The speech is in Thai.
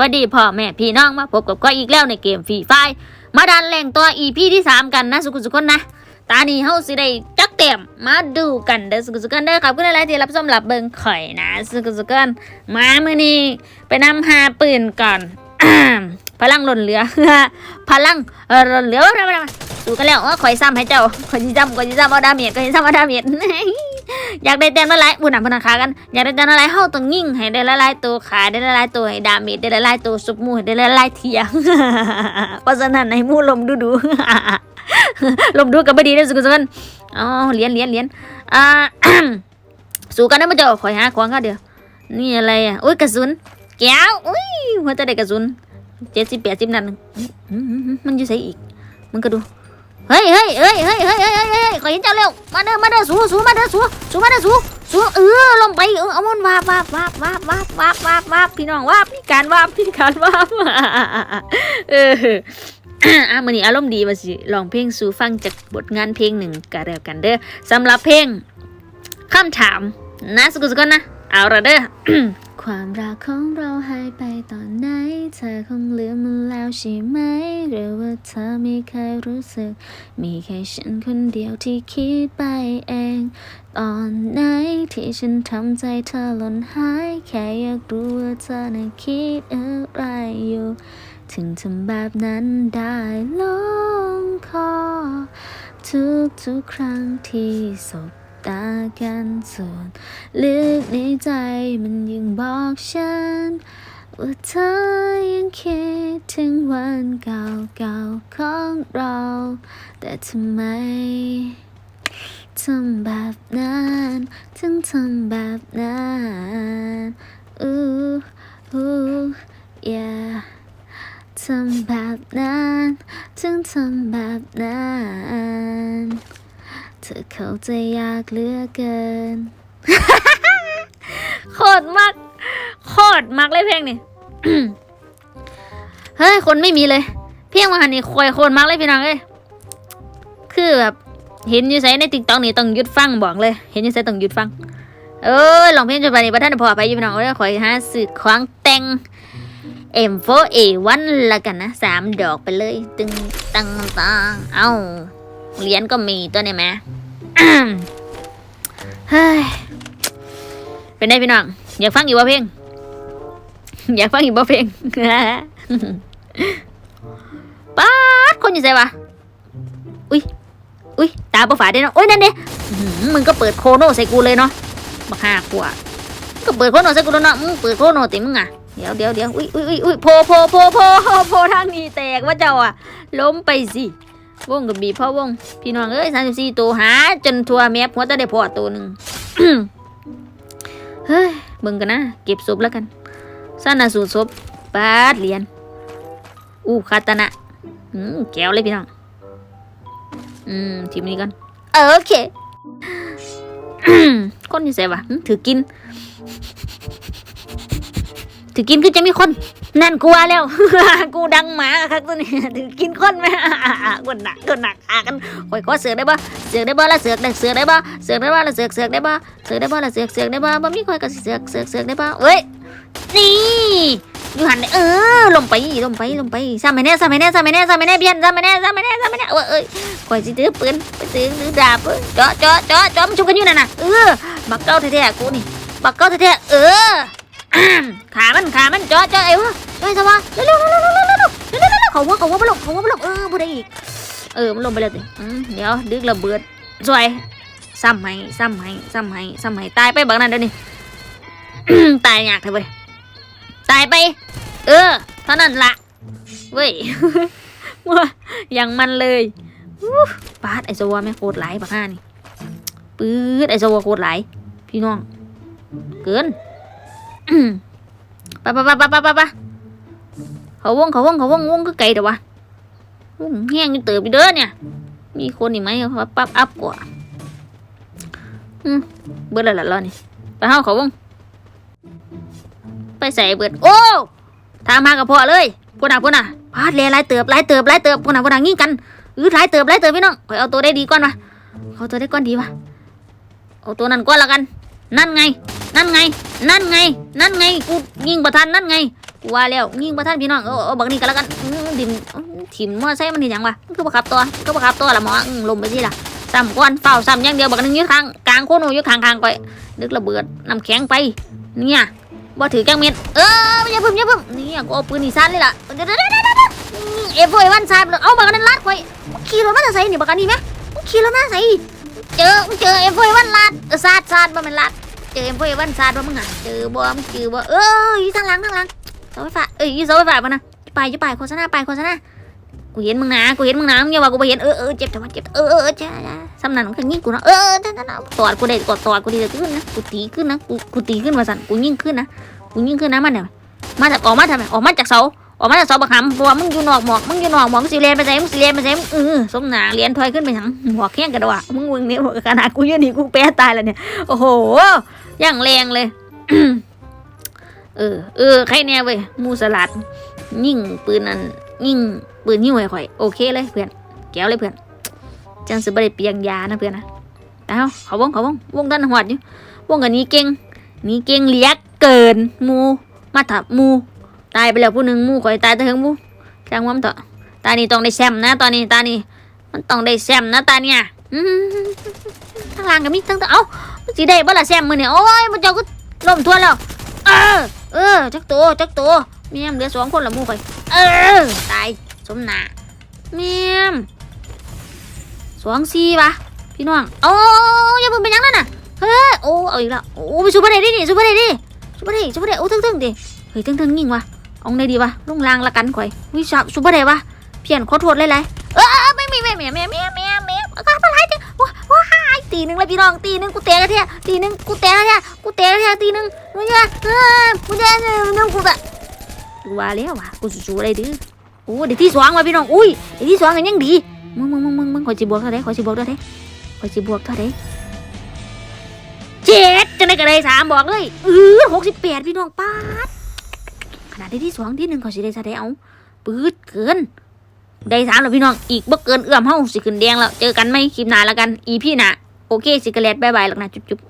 วัสดีพ่อแม่พี่น้องมาพบกับก็อีกแล้วในเกมฟรีไฟมาดันแหล่งตัว EP ที่ 3 กันนะสุขุสุคนนะ ตานี้เฮาสิได้จักเต็มมาดูกันเด้อสุขุสุคนเด้อครับก็ได้หลายที่รับชมรับเบิ่งข่อยนะสุขุสุคนมามื้อนี้ไปนำหาปืนก่อนพลังหล่นเหลือพลังเออหล่นเหลือสู้กันแล้วว่าข่อยซ้ำให้เจ้าข่อยสิซ้ำข่อยสิซ้ำเอาดาเมจข่อยสิซ้ำเอาดาเมจ อยากได้แต้มละลายบุญหนักบุญหนักขากัน อยากได้แต้มละลายเฮาต้องยิ่งให้ได้ละลายตัวขาได้ละลายตัวให้ดาเมจได้ละลายตัวสุบมูให้ได้ละลายเทียงเพราะฉะนั้นให้มู่ลมดูดูลมดูกับบดีได้สุกันสุกันอ๋อเหรียญเหรียญเหรียญอ่าสู้กันได้มาเจ้าขอยหาของเขาเดียวนี่อะไรอะอุ้ยกระสุนแก้วอุ้ยหัวใจได้กระสุนเจ็ดสิบแปดสิบนัดหนึ่งมันอยู่ใส่อีกมันก็ดู เฮ้ยเฮ้ยเฮ้ยเฮ้ยเฮ้ยเฮ้ยเฮ้ยเฮ้ยขอเห็นเจ้าเร็ว มาเด้อ มาเด้อ สูสูมาเด้อ สูสูมาเด้อ สูสูเออ ลงไป เออ เอามันวาบวาบวาบวาบวาบวาบวาบวาบพี่น้องวาบพี่การวาบพี่การวาบเอออะมื้อนี้อารมณ์ดีว่าสิลองเพลงสู่ฟังจากบทงานเพลงหนึ่งก็แล้วกันเด้อสำหรับเพลงคำถามนะสกุลสกุลนะ เอาละเด้อ ความรักของเราหายไปตอนไหน เธอคงลืมมันแล้วใช่ไหม หรือว่าเธอไม่เคยรู้สึก มีแค่ฉันคนเดียวที่คิดไปเอง ตอนไหนที่ฉันทำใจเธอหล่นหาย แค่อยากรู้ว่าเธอน่ะคิดอะไรอยู่ ถึงทำแบบนั้นได้ลงคอทุกทุกๆครั้งที่สบ ตากันส่วนลึกในใจมันยังบอกฉัน ว่าเธอยังคิดถึงวันเก่าๆของเรา แต่ทำไมทำแบบนั้นถึงทำแบบนั้นอู้อู้ yeah ทำแบบนั้นถึงทำแบบนั้น เธอเข้าใจยากเหลือเกิน โคตรมาก โคตรมากเลยเพลงนี่เฮ้ย คนไม่มีเลย เพียงมาหันนี่คอยโคนมากเลยพี่น้องเอ้ยคือแบบเห็นอยู่ใส่ในติ๊กต็อกนี่ต้องหยุดฟังบอกเลย เห็นอยู่ใส่ต้องหยุดฟัง เอ้ยลองเพลงจนไปนี่ประท่านพอไปยู่พี่น้องเอ้ยขอยหาสื่อควางแต่ง M4A1 ละกันนะสามดอกไปเลย ตึงตังตังเอ้าเหรียญก็มีตัวนี้ไหม เฮ้ยเป็นไงพี่น้องอยากฟังอีกว่เพลงอยากฟังอีกว่เพลงป๊าดคนอยู่ใส่วะอุ้ยอุ้ยตาประฝาดได้เนาะโอ้ยนั่นเด้มึงก็เปิดโคโนใส่กูเลยเนาะบักห้าขวบก็เปิดโคโนใส่กูแล้วเนาะมึงเปิดโคโนติมึงอะเดี๋ยวเดี๋ยวเดี๋ยวอุ้ยอุ้ยอุ้ยอุ้ยโพโพโพโพโพทางนี้แตกว่าเจ้าอะล้มไปสิ วงกับบีพ่อวง พี่น้องเอ้ยสามสิบสี่ตัวหา จนทัวแมพหัวจะได้พอตัวหนึ่งเฮ้ยเบิ่งกันนะ เก็บศพแล้วกันสนาสูตรศพบาดเหรียญอู้คาตานะอืมแก้วเลยพี่น้องอืมทีมนี้กันเออโอเคคนอยู่ใส่วะถือกิน ถือกินคือจะมีคน นั่นกูว่าแล้ว กูดังหมาครับตัวนี้ถือกินคนไหมกดหนักกดหนักอากันคอยขอเสือกได้บ่เสือกได้บ่แล้วเสือกได้เสือกได้บ่เสือกได้บ่แล้วเสือกเสือกได้บ่เสือกได้บ่แล้วเสือกเสือกได้บ่บ่มีคอยก็เสือกเสือกเสือกได้บ่เอ้ยนี่อยู่หันเออลงไปลงไปลงไปซ้ำไปแน่ซ้ำไปแน่ซ้ำไปแน่ซ้ำไปแน่เพี้ยนซ้ำไปแน่ซ้ำไปแน่ซ้ำไปแน่เอ้ยเอ้ยคอยสิถือปืนไปถือถือดาบเอ้ยเจาะเจาะเจาะเจาะมันชุบกันอยู่นั่นน่ะเออบักเก้าแท้ๆกูนี่บักเก้าแท้ๆเออ ขามันขามันเจาเจาไอ้วะเฮ้ยสวะเร็วเร็วเร็วเร็วเร็วเร็วเร็วเร็วเร็วเร็วเขาว่าเขาว่าไปลงเขาว่าไปลงเออบุได้อีก เออมันลงไปแล้วสิเดี๋ยวดึกระเบิดสวยซ้ำให้ซ้ำให้ซ้ำให้ซ้ำให้ตายไปบักนั้นเดี๋ยวนี้ตายยากเถอะเว้ยตายไป เออเท่านั้นละเว้ยว่าอย่างมันเลยอู้ปาดไอโซวาแม่โคตรไหลายบักห้านี่ปื๊ดไอโซวาโคตรไหลพี่น้อง เกิน ไปไปไปไปไปไปไปเขาวงเขาวงเขาวงวงก็ไกลเดี๋ยววะวงแห้งอยู่เติบอยู่เด้อเนี่ย มีคนอีกไหมว่าปั๊บอัพกว่าอืมเบิดแล้วล่ะรอนี่ไปเฮาเขาวงไปใส่เบิดโอ้ทางมากับพ่อเลยพูดน่ะพูดน่ะพาดเลยลายเติบลายเติบลายเติบพูดน่ะพูดน่ะงี้กันอือลายเติบลายเติบพี่น้องขอยเอาตัวได้ดีก่อนวะเอาตัวได้ก่อนดีวะเอาตัวนั้นก่อนละกัน นั่นไง นั่นไง นั่นไง นั่นไง กูยิงประทันนั่นไง กูว่าแล้วยิงประท่านพี่น้อง เออเออบักนี่ก็แล้วกันดิมถิ่มมอไซค์มันเห็นยังวะก็บักขับตัวก็บักขับตัวละหมอลมไปที่ละซ้ำก้อนเฝ้าซ้ำอย่างเดียวบักนึงยึดข้างกลางโคโนอยึดข้างข้างไปนึกระเบิดน้ำแข็งไป เนี่ยบ่ถือจังเม็ด เอออย่าพึ่มอย่าพึ่มนี่ยกูเอาปืนนี่สั้นเลยล่ะเดี๋ยวเดี๋ยวเดี๋ยวเอฟโอยวันซายไปเอาบักนั้นลัดไว้ขี่รถมาจะใส่นี่บักนี้ไหมขี่รถมาใส่เจอเจอเอฟโอยวันลัดซาดซาดบ่แมันลัด เจอเอ็มพวกวันซาดว่ามึงอะเจอบอมงเจอบอเอออยู่ทางหลังทางหลังเสาไฟฟ้าเอ้ยอยู่เสาไฟฟ้าปะนะไปอยู่ไปโฆษณาไปโฆษณากูเห็นมึงนะกูเห็นมึงนะมึงอย่าว่ากูไปเห็นเออเออเจ็บแต่ว่าเจ็บเออเออจ้าจ้าสำนันมันก็ยิงกูนะเออจ้าจ้าจ้าตอดกูได้กดตอดกูดีขึ้นนะกูตีขึ้นนะกูกูตีขึ้นมาสั่นกูยิ่งขึ้นนะกูยิ่งขึ้นนะมันเนี่ยมาจากออกมาทำไมออกมาจากเสา ออกมาจากสาบักหำเพราะว่ามึงอยู่นอกหมอกมึงอยู่นอกหมอกมึงสิเรียนไปไหนมึงสิเรียนไปไหนมึงเออสมหนาเรียนถอยขึ้นไปทางหมอกแข้งกระโดดมึงมึงเนี่ยขนาดกูยืนนี่กูแพ้ตายแล้วเนี่ยโอ้โหอย่างแรงเลยเออเออใครแน่เว้ยมูสลัด ยิ่งปืนนั่นยิ่งปืนยิ่งไวข่อยโอเคเลยเพื่อนแก้วเลยเพื่อนจังสิบได้เปียงยานะเพื่อนนะเอาเขาวงเขาวงวงด้านหอดอยู่วงกันนี้เก่งนี่เก่งเลียกเกินมูมาถับมู ตายไปแล้วผู้หนึ่งมูข่อยตายแต่เฮงมูจ้างว่ามันเถอะตานี่ต้องได้แซมนะ ตอนนี้ตานี่มันต้องได้แซมนะตาเนี่ยทั้งล่างก็มีทั้งตัวเอ้าสิได้บ่ละแซมมือเนี่ยโอ้ยมันเจ้าก็ล่มทวนแล้วเออเออจักตัวจักตัวเมียมเหลือสองคนละมู่ไปเออตายสมนาเมียมสองสี่ปะพี่น้องโอ้ยอย่าเพิ่งเป็นยังนั่นน่ะเฮ้ยโอ้เอาอีกแล้วโอ้ไปซูเปอร์เดย์ดินี่ซูเปอร์เดย์ดิซูเปอร์เดย์ซูเปอร์เดย์โอ้ทึ่งๆดิเฮ้ยทึ่งๆยิ่งวะ เอาไงดีวะลุงรางละกันข่อยวิชาซูเปอร์เดย์วะเพี้ยนขอโทษหลายๆเออไม่มีไม่มีไม่มีไม่มีไม่ก็ไม่เป็นไรจ้ะว้าว้าตีหนึ่งเลยพี่น้องตีหนึ่งกูเตะกันเทียตีหนึ่งกูเตะกันเทียกูเตะกันเทียตีหนึ่งมึงจะเออมึงจะเออมึงกูแบบกูว่าแล้วว่ะกูสู้ๆอะไรดื้อโอ้เดี๋ยวที่สองว่ะพี่น้องอุ้ยเดี๋ยวที่สองกันยังดีมึงมึงมึงมึงมึงขอจีบวกเท่าไรขอจีบวกเท่าไรขอจีบวกเท่าไรเจ็ดจะได้กระไรสามบอกเลยเออหกสิบแปดพี่น้องป้าด ขนาดได้ที่สองที่หนึ่งขอสิได้ซะได้เอาปืดเกิน ได้สามแล้วพี่น้อง อีกบ่เกินเอื้อมเฮาสิขึ้นแดงแล้ว เจอกันไหมคลิปหน้าแล้วกัน อีพี่หน้าโอเค สิกระเลดบายบายแล้วนะจุ๊บ